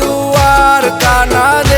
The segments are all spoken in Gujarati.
দুয়ার কানা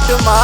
பாட்டுமா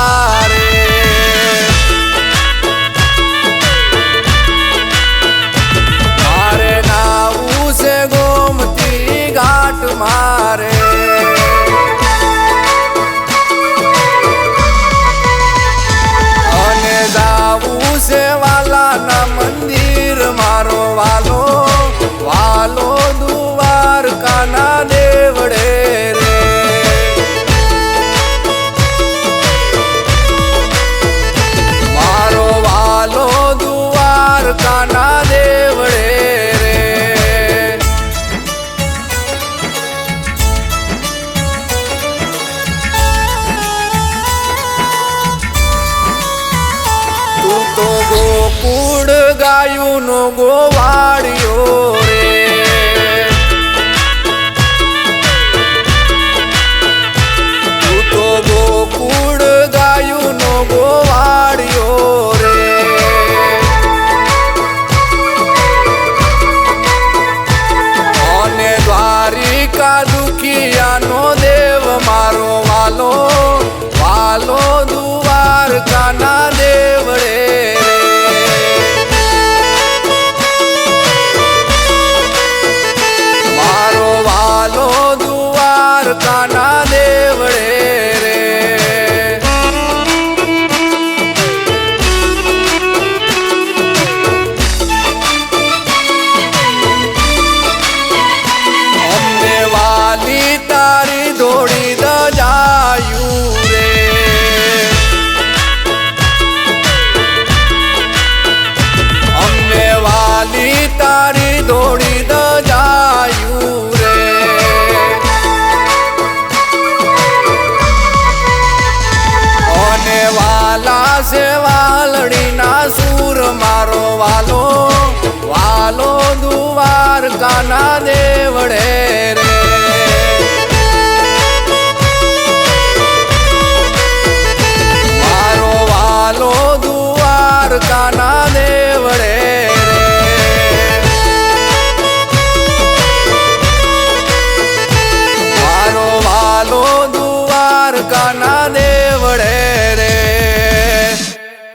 નો ગોવાળિયો રે. તું તો ગોકુળ ગાયું નો ગોવાળિયો રે. અને દ્વારિકા દુખિયાનો દેવ મારો વાલો વાલો દ્વારકાનો પાસે વાલડીના સૂર મારો વાલો વાલો દ્વારકાના દેવડે રે. મારો વાલો દ્વારકાના દેવ